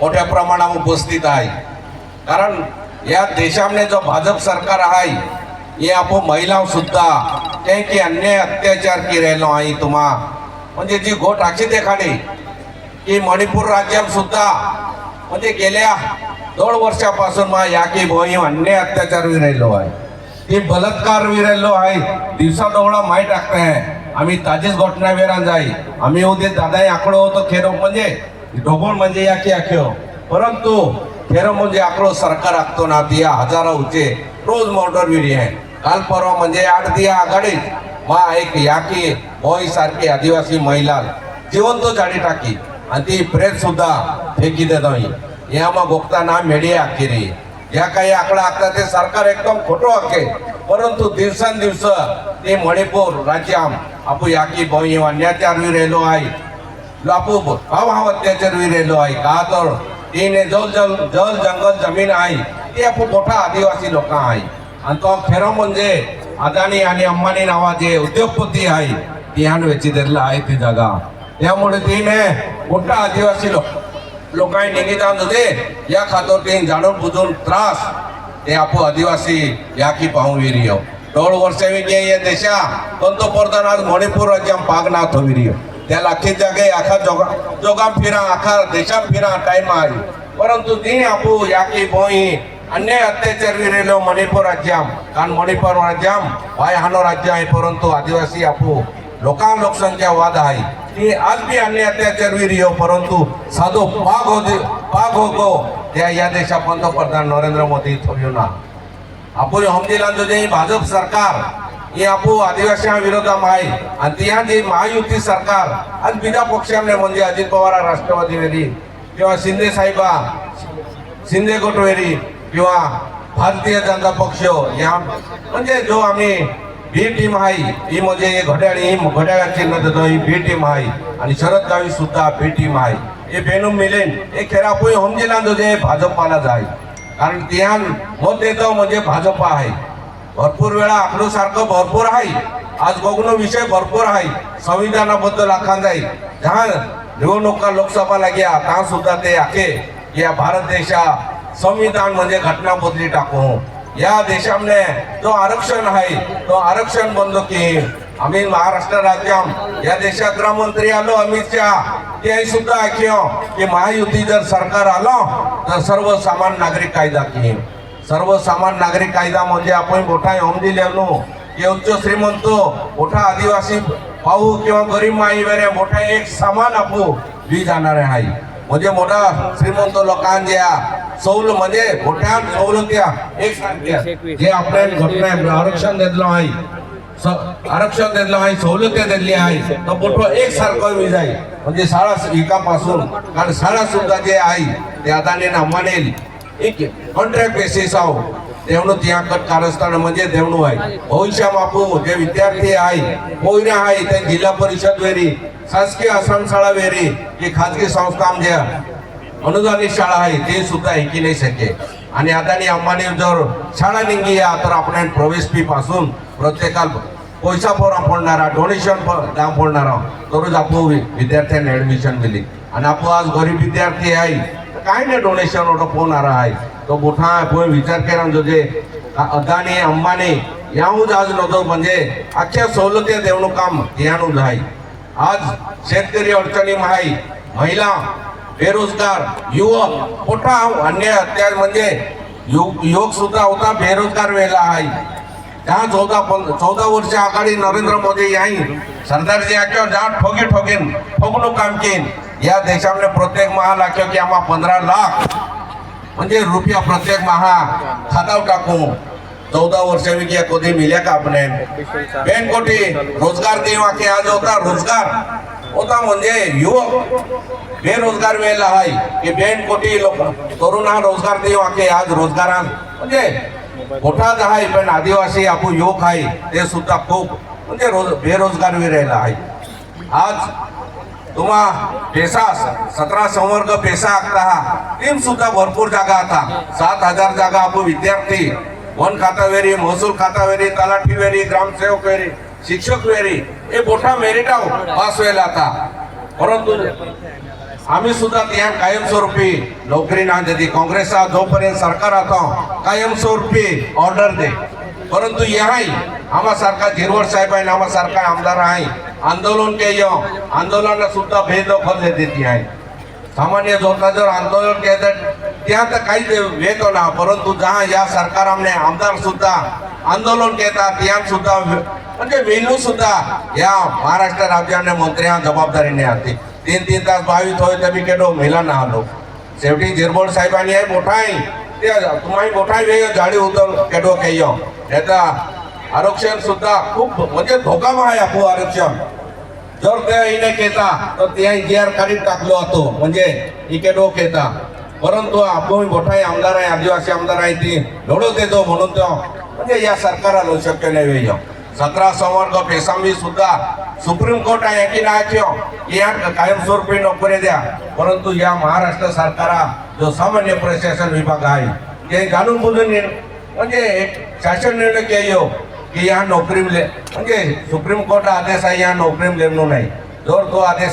मोठ्या प्रमाणात उपस्थित आहे. कारण या देशामध्ये जो भाजप सरकार आहे हे आपण महिला सुद्धा की अन्याय अत्याचार की राहिलो आहे तुम्हा. म्हणजे जी घोट अशी देखाडी की मणिपूर राज्यात सुद्धा म्हणजे गेल्या दोन वर्षापासून मा या की मोहीम अन्याय अत्याचार राहिलो आहे. ती बलात्कार राहिलो आहे. दिवसा दोघडा माहीत टाकते आम्ही ताजीच घटना वेळान जाई आम्ही उद्या दादा आकडो होतो खेरो म्हणजे ढोबळ म्हणजे या की आख्यो परंतु खेरो म्हणजे आकडो सरकार आखतो ना दिया हजारा उचे. रोज मोटर विरी आहे. काल परवा म्हणजे आठ दिया आघाडीत. मा एक याकी मोही सारखी आदिवासी महिला जिवंत झाडी टाकी. आणि ती प्रेत सुद्धा फेकी देत नाही. या मग गोगता ना मेडिया आखिरी या काही आकडा आखता ते सरकार एकदम खोटो आखे परंतु दिवसांदिवस ते मणिपूर राज्याम आपू याकी बोई अन्याचार राहिलो आहे. लापू भाव हा अत्याचार राहिलो आहे. का तर? तिने जल जल जल जंगल जमीन आहे. ते आपण मोठा आदिवासी लोक आहे. आणि तो खरं म्हणजे अदानी आणि अंबानी नावाचे उद्योगपती आहे. ते हान वेची धरला आहे ती जागा. त्यामुळे तिने मोठा आदिवासी लोक लोकांनी निगेदान होते या खातर ते जाणून बुजून त्रास. ते आपो आदिवासी या की पाहून विरियो. दोन वर्षा विजय या देशा. पंतप्रधान आज मणिपूर राज्यात पागनाथ विरियो. त्या लाखी जागे आखा जोगा जोगाम फिरा आखा देशात फिरा टाइम आहे. परंतु ती आपू या बोई अन्याय अत्याचार विरेलो मणिपूर राज्याम. कारण मणिपूर राज्याम वाय हानो राज्य आहे परंतु आदिवासी आपू लोकां लोकसंख्या वाद आहे. ती आज बी अन्य अत्याचार विरियो परंतु साधो पाग हो पाग हो गो. त्या या देशा पंतप्रधान नरेंद्र मोदी थोड्यो ना आपण हमदिला जे भाजप सरकार. ही आपू आदिवासी विरोधात आहे. आणि त्या जे महायुती सरकार आणि बिना पक्षाने म्हणजे अजित पवार राष्ट्रवादी वेरी किंवा शिंदे साहेबा शिंदे गोटवेरी किंवा भारतीय जनता पक्ष हो, या म्हणजे जो आम्ही बी टीम आहे ही म्हणजे हे घड्याळ ही घड्याळा चिन्ह देतो ही बी टीम आहे. आणि शरद गावी सुद्धा बी टीम आहे. हे बेनू मिलेन हे खेळा पोई हमजिला जे भाजपालाच आहे. कारण तिहान मत देतो म्हणजे भाजप आहे. भरपूर वेळा आपलं सारखं भरपूर आहे. आज बघणं विषय भरपूर आहे. संविधानाबद्दल आखान जाईल. जहां निवडणुका लोकसभाला घ्या त्या सुद्धा ते आखे. या भारत देशा संविधान म्हणजे घटना बदली टाकू या देशामध्ये जो आरक्षण आहे तो आरक्षण बंद की आम्ही महाराष्ट्र राज्यात या देशात गृहमंत्री आलो अमित शहा. ते सुद्धा ऐकियो की महायुती जर सरकार आलं तर सर्वसामान्य नागरिक कायदा की सर्वसामान्य नागरिक कायदा म्हणजे आपण मोठा होम दिल्यानो की उच्च श्रीमंत मोठा आदिवासी भाऊ किंवा गरीब माई वेऱ्या मोठा एक समान आपू बी जाणारे आहे म्हणजे मोठा श्रीमंत लोकांच्या सवल म्हणजे मोठ्या सवलत्या एक सारख्या जे आपल्याला घटना आरक्षण दिलं आहे स- आरक्षण दिलं आहे सवलती दिली आहे तर मोठं एक सारखं वीज आहे म्हणजे शाळा एकापासून कारण शाळा सुद्धा जे आहे ते अदानी अंबानी एक कॉन्ट्रॅक्ट बेसिस आहो. देवणू तियाकत कारस्थान म्हणजे देवणू आहे. भविष्या मापू जे विद्यार्थी आहे कोयने आहे ते जिल्हा परिषद वेरी शासकीय आश्रम शाळा वेरी की खाजगी संस्था ज्या अनुदानित शाळा आहे ते सुद्धा ऐकी नाही शक्य आणि अदानी अंबानी जर शाळा निघी या तर आपण प्रवेश फी पासून प्रत्येकाला पैसा पोरा फोडणारा डोनेशन दाम फोडणारा तरच आपण विद्यार्थ्यांना ऍडमिशन दिली आणि आपण आज गरीब विद्यार्थी आहे तर काय नाही डोनेशन ओढ पोहणारा आहे. तो मोठा पोय विचार केला जो जे अदानी अंबानी याहून आज नव्हतं म्हणजे अख्ख्या सवलती देवणं काम यानूच आहे आज शेतकरी अडचणी आहे महिला बेरोजगार युवक मोठा अन्याय अत्याचार म्हणजे युग युवक सुद्धा होता बेरोजगार वेळेला आहे. त्या चौदा पं- चौदा वर्ष आघाडी नरेंद्र मोदी यांनी सरदारजी आख्यो जाट ठोके ठोकेन ठोकणूक काम केन या देशामध्ये प्रत्येक महा आख्यो की आम्हा पंधरा लाख म्हणजे रुपया प्रत्येक महा खाताव टाकू. चौदा वर्ष विकी कधी मिल्या का आपण? बेन कोटी रोजगार देवा की आज होता रोजगार. होता म्हणजे युवक. बेरोजगार वेळेला आहे की बेन कोटी लोक तरुण हा रोजगार देवा की आज रोजगारात म्हणजे मोठाच आहे पण आदिवासी आपू युवक आहे ते सुद्धा खूप म्हणजे रोज बेरोजगार वेळेला आहे आज तुम्हा पेसा सतरा संवर्ग पेसा आखता टीम सुद्धा भरपूर जागा आता. सात हजार जागा आपण विद्यार्थी. वन खाता वेरी महसूल खाता वेरी तलाठी वेरी ग्रामसेवक वेरी शिक्षक वेरी हे मोठा मेरिट आहो पास व्हायला आता. परंतु आम्ही सुद्धा त्या कायमस्वरूपी नोकरी ना देते. काँग्रेसचा जोपर्यंत सरकार आता कायमस्वरूपी ऑर्डर दे. परंतु ह्याही आम्हा सारखा झिरवड साहेब आहे आम्हा सारखा आमदार आहे. आंदोलन केलं आंदोलन सुद्धा बेदखल देते आहे सामान्य जोता जर आंदोलन केलं त्या तर काही वेग ना परंतु जहा या सरकाराने आमदार सुद्धा आंदोलन घेतात या सुद्धा म्हणजे वेणू सुद्धा या महाराष्ट्र राज्याने मंत्र्या जबाबदारीने आते तीन तीन तास बावीस होय तर मी केलो मेला ना आलो शेवटी झिरबोड साहेबांनी आहे मोठा आहे ते तुम्हाला मोठा वेग जाडी उतर केडो केयो याचा आरक्षण सुद्धा खूप म्हणजे धोकामा आहे आपलं आरक्षण जर ते हिने केता तर ते जी आर काढीत टाकलो होतो. म्हणजे इके डोक येता परंतु आपण मोठाही आमदार आहे आदिवासी आमदार आहे ती लढू देतो म्हणून तो म्हणजे या सरकाराला शक्य नाही वेळ सतरा संवर्ग पेसांबी सुद्धा सुप्रीम कोर्ट आहे की नाही ठेव या कायमस्वरूपी नोकरी द्या. परंतु या महाराष्ट्र सरकारा जो सामान्य प्रशासन विभाग आहे ते जाणून बुजून म्हणजे शासन निर्णय केयो. की या नोकरी म्हणजे सुप्रीम कोर्ट आदेश आहे या नोकरी नाही जर तो आदेश